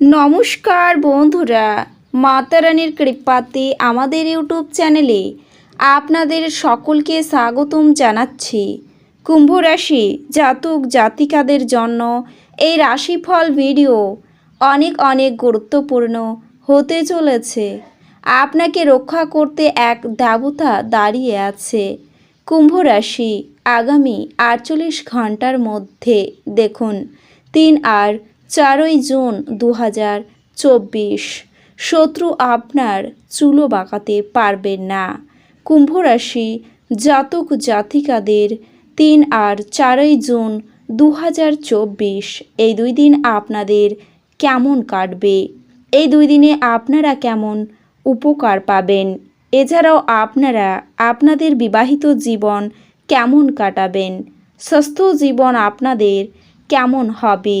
নমস্কার বন্ধুরা মাতারানির কৃপাতে আমাদের ইউটিউব চ্যানেলে আপনাদের সকলকে স্বাগতম জানাচ্ছি। কুম্ভ রাশি জাতক জাতিকাদের জন্য এই রাশিফল ভিডিও অনেক অনেক গুরুত্বপূর্ণ হতে চলেছে। আপনাকে রক্ষা করতে এক দেবতা দাঁড়িয়ে আছে। কুম্ভ রাশি আগামী আটচল্লিশ ঘণ্টার মধ্যে দেখুন, তিন আর চারই জুন দু হাজার চব্বিশ। শত্রু আপনার চুলো বাঁকাতে পারবেন না। কুম্ভ রাশি জাতক জাতিকাদের তিন আর চারই জুন দু হাজার চব্বিশ। এই দুই দিন আপনাদের কেমন কাটবে? এই দুই দিনে আপনারা কেমন উপকার পাবেন? এছাড়াও আপনারা আপনাদের বিবাহিত জীবন কেমন কাটাবেন? স্বাস্থ্য জীবন আপনাদের কেমন হবে?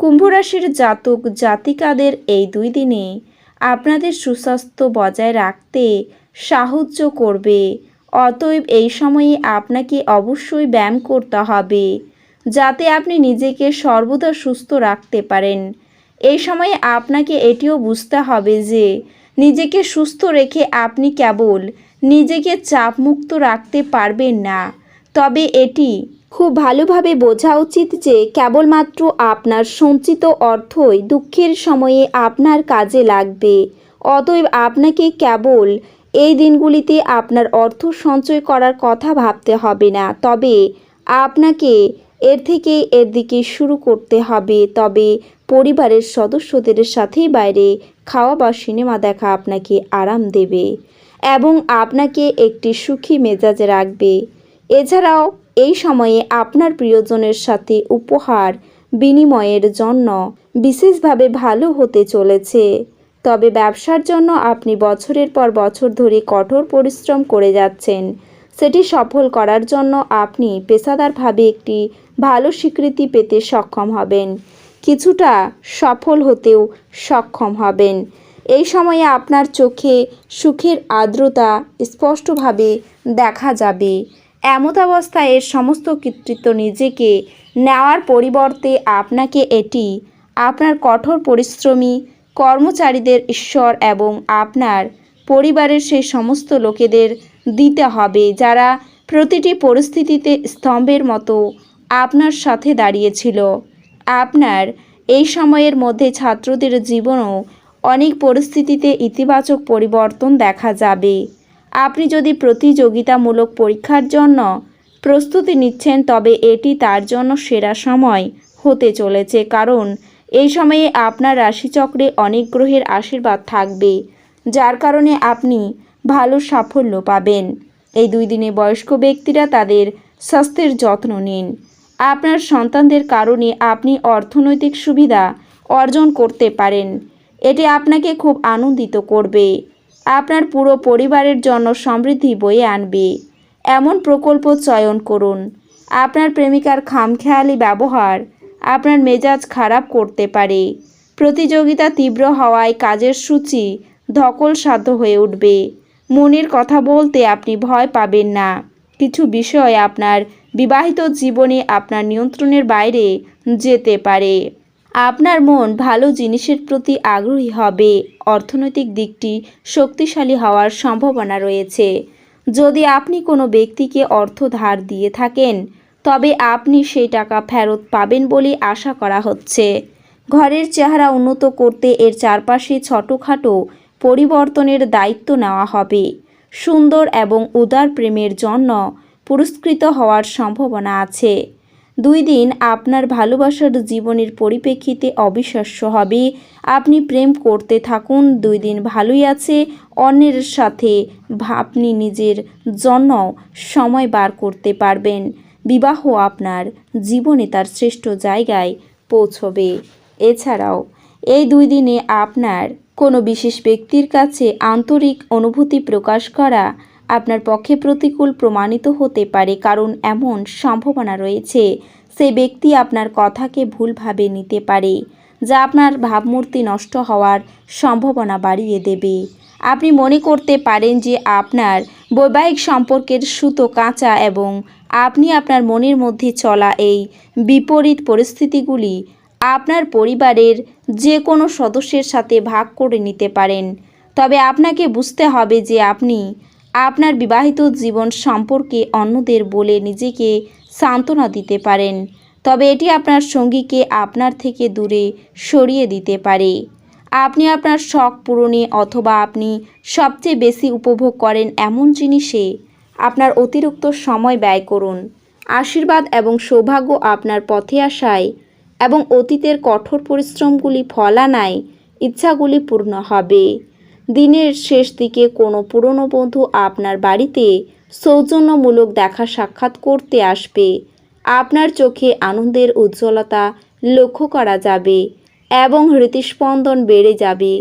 কুম্ভ রাশির জাতক জাতিকাদের এই দুই দিনে আপনাদের সুস্বাস্থ্য বজায় রাখতে সাহায্য করবে। অতএব এই সময়ে আপনাকে অবশ্যই ব্যায়াম করতে হবে, যাতে আপনি নিজেকে সর্বদা সুস্থ রাখতে পারেন। এই সময়ে আপনাকে এটিও বুঝতে হবে যে নিজেকে সুস্থ রেখে আপনি কেবল নিজেকে চাপমুক্ত রাখতে পারবেন না, তবে এটি খুব ভালোভাবে বোঝা উচিত যে কেবলমাত্র আপনার সঞ্চিত অর্থই দুঃখের সময়ে আপনার কাজে লাগবে। অতএব আপনাকে কেবল এই দিনগুলিতে আপনার অর্থ সঞ্চয় করার কথা ভাবতে হবে না। তবে আপনাকে এর থেকে এর দিকে শুরু করতে হবে। তবে পরিবারের সদস্যদের সাথে বাইরে খাওয়া বা সিনেমা দেখা আপনাকে আরাম দেবে এবং আপনাকে একটি সুখী মেজাজে রাখবে। এছাড়াও এই সময়ে আপনার প্রিয়জনের সাথে উপহার বিনিময়ের জন্য বিশেষভাবে ভালো হতে চলেছে। তবে ব্যবসার জন্য আপনি বছরের পর বছর ধরে কঠোর পরিশ্রম করে যাচ্ছেন। সেটি সফল করার জন্য আপনি পেশাদারভাবে একটি ভালো স্বীকৃতি পেতে সক্ষম হবেন। কিছুটা সফল হতেও সক্ষম হবেন। এই সময়ে আপনার চোখে সুখের আর্দ্রতা স্পষ্টভাবে দেখা যাবে। এমত অবস্থায় এর সমস্ত কৃতিত্ব নিজেকে নেওয়ার পরিবর্তে আপনাকে এটি আপনার কঠোর পরিশ্রমী, কর্মচারীদের ঈশ্বর এবং আপনার পরিবারের সেই সমস্ত লোকেদের দিতে হবে যারা প্রতিটি পরিস্থিতিতে স্তম্ভের মতো আপনার সাথে দাঁড়িয়েছিল। আপনার এই সময়ের মধ্যে ছাত্রদের জীবনও অনেক পরিস্থিতিতে ইতিবাচক পরিবর্তন দেখা যাবে। আপনি যদি প্রতিযোগিতামূলক পরীক্ষার জন্য প্রস্তুতি নিচ্ছেন, তবে এটি তার জন্য সেরা সময় হতে চলেছে, কারণ এই সময়ে আপনার রাশিচক্রে অনেক গ্রহের আশীর্বাদ থাকবে, যার কারণে আপনি ভালো সাফল্য পাবেন। এই দুই দিনে বয়স্ক ব্যক্তিরা তাদের স্বাস্থ্যের যত্ন নিন। আপনার সন্তানদের কারণে আপনি অর্থনৈতিক সুবিধা অর্জন করতে পারেন। এটি আপনাকে খুব আনন্দিত করবে। আপনার পুরো পরিবারের জন্য সমৃদ্ধি বয়ে আনবে। এমন প্রকল্প চয়ন করুন। আপনার প্রেমিকার খামখেয়ালি ব্যবহার আপনার মেজাজ খারাপ করতে পারে। প্রতিযোগিতা তীব্র হওয়ায় কাজের সূচি ধকল সাধ্য হয়ে উঠবে। মনের কথা বলতে আপনি ভয় পাবেন না। কিছু বিষয় আপনার বিবাহিত জীবনে আপনার নিয়ন্ত্রণের বাইরে যেতে পারে। আপনার মন ভালো জিনিসের প্রতি আগ্রহী হবে। অর্থনৈতিক দিকটি শক্তিশালী হওয়ার সম্ভাবনা রয়েছে। যদি আপনি কোনো ব্যক্তিকে অর্থ ধার দিয়ে থাকেন, তবে আপনি সেই টাকা ফেরত পাবেন বলে আশা করা হচ্ছে। ঘরের চেহারা উন্নত করতে এর চারপাশে ছোটোখাটো পরিবর্তনের দায়িত্ব নেওয়া হবে। সুন্দর এবং উদার প্রেমের জন্য পুরস্কৃত হওয়ার সম্ভাবনা আছে। দুই দিন আপনার ভালোবাসার জীবনের পরিপ্রেক্ষিতে অবিশ্বাস্য হবে। আপনি প্রেম করতে থাকুন, দুই দিন ভালোই আছে, অন্যের সাথে আপনি নিজের জন্য সময় বার করতে পারবেন। বিবাহ আপনার জীবনে তার শ্রেষ্ঠ জায়গায় পৌঁছবে। এছাড়াও, এই দুই দিনে আপনার কোনো বিশেষ ব্যক্তির কাছে আন্তরিক অনুভূতি প্রকাশ করা আপনার পক্ষে প্রতিকূল প্রমাণিত হতে পারে, কারণ এমন সম্ভাবনা রয়েছে। সে ব্যক্তি আপনার কথাকে ভুলভাবে নিতে পারে, যা আপনার ভাবমূর্তি নষ্ট হওয়ার সম্ভাবনা বাড়িয়ে দেবে। আপনি মনে করতে পারেন যে আপনার বৈবাহিক সম্পর্কের সুতো কাঁচা এবং আপনি আপনার মনের মধ্যে চলা এই বিপরীত পরিস্থিতিগুলি আপনার পরিবারের যে কোনো সদস্যের সাথে ভাগ করে নিতে পারেন। তবে আপনাকে বুঝতে হবে যে আপনি আপনার বিবাহিত জীবন সম্পর্কে অন্যদের বলে নিজেকে সান্ত্বনা দিতে পারেন। তবে এটি আপনার সঙ্গীকে আপনার থেকে দূরে সরিয়ে দিতে পারে। আপনি আপনার শখ পূরণে অথবা আপনি সবচেয়ে বেশি উপভোগ করেন এমন জিনিসে আপনার অতিরিক্ত সময় ব্যয় করুন। আশীর্বাদ এবং সৌভাগ্য আপনার পথে আসায় এবং অতীতের কঠোর পরিশ্রমগুলি ফলানায় ইচ্ছাগুলি পূর্ণ হবে। দিনের শেষ দিকে কোনো পুরনো বন্ধু আপনার বাড়িতে সৌজন্যমূলক দেখা সাক্ষাৎ করতে আসবে। আপনার চোখে আনন্দের উজ্জ্বলতা লক্ষ্য করা যাবে এবং হৃদস্পন্দন বেড়ে যাবে,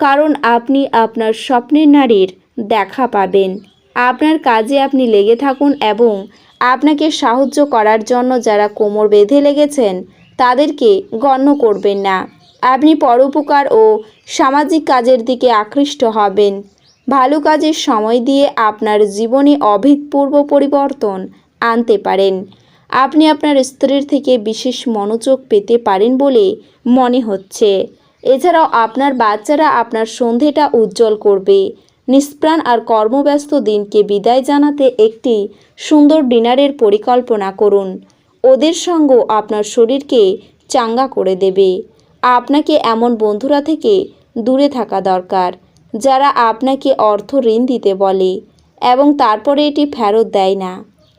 কারণ আপনি আপনার স্বপ্নের নারীর দেখা পাবেন। আপনার কাজে আপনি লেগে থাকুন এবং আপনাকে সাহায্য করার জন্য যারা কোমর বেঁধে লেগেছেন, তাদেরকে গণ্য করবেন না। আপনি পরোপকার ও সামাজিক কাজের দিকে আকৃষ্ট হবেন। ভালো কাজের সময় দিয়ে আপনার জীবনে অভূতপূর্ব পরিবর্তন আনতে পারেন। আপনি আপনার স্ত্রীর থেকে বিশেষ মনোযোগ পেতে পারেন বলে মনে হচ্ছে। এছাড়াও আপনার বাচ্চারা আপনার সন্ধেটা উজ্জ্বল করবে। নিষ্প্রাণ আর কর্মব্যস্ত দিনকে বিদায় জানাতে একটি সুন্দর ডিনারের পরিকল্পনা করুন। ওদের সঙ্গ আপনার শরীরকে চাঙ্গা করে দেবে। আপনাকে এমন বন্ধুরা থেকে দূরে থাকা দরকার, যারা আপনাকে অর্থ ঋণ দিতে বলে এবং তারপরে এটি ফেরত দেয় না।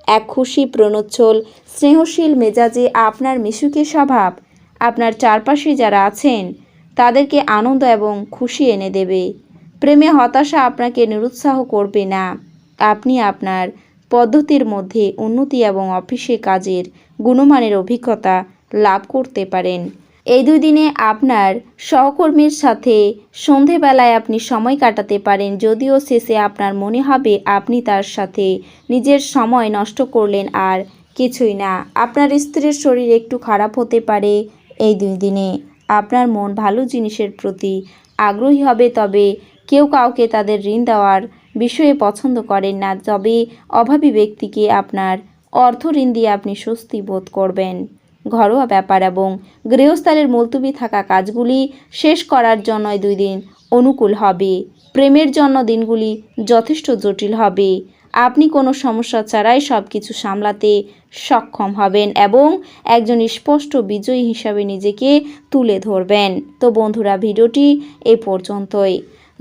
এক খুশি প্রণোচ্ছল, স্নেহশীল মেজাজে আপনার মিশুকে স্বভাব, আপনার চারপাশে যারা আছেন, তাদেরকে আনন্দ এবং খুশি এনে দেবে। প্রেমে হতাশা আপনাকে নিরুৎসাহ করবে না। আপনি আপনার পদ্ধতির মধ্যে উন্নতি এবং অফিসে কাজের গুণমানের অভিজ্ঞতা লাভ করতে পারেন। এই দুই দিনে আপনার সহকর্মীর সাথে সন্ধেবেলায় আপনি সময় কাটাতে পারেন। যদিও শেষে আপনার মনে হবে আপনি তার সাথে নিজের সময় নষ্ট করলেন আর কিছুই না। আপনার স্ত্রীর শরীর একটু খারাপ হতে পারে এই দুই দিনে। আপনার মন ভালো জিনিসের প্রতি আগ্রহী হবে, তবে কেউ কাউকে তাদের ঋণ দেওয়ার বিষয়ে পছন্দ করেন না। তবে অভাবী ব্যক্তিকে আপনার অর্থ ঋণ দিয়ে আপনি স্বস্তি বোধ করবেন। ঘরোয়া ব্যাপার এবং গৃহস্থালের মুলতুবি থাকা কাজগুলি শেষ করার জন্য দুই দিন অনুকূল হবে। প্রেমের জন্য দিনগুলি যথেষ্ট জটিল হবে। আপনি কোনো সমস্যা ছাড়াই সব কিছু সামলাতে সক্ষম হবেন এবং একজন স্পষ্ট বিজয়ী হিসাবে নিজেকে তুলে ধরবেন। তো বন্ধুরা, ভিডিওটি এ পর্যন্তই।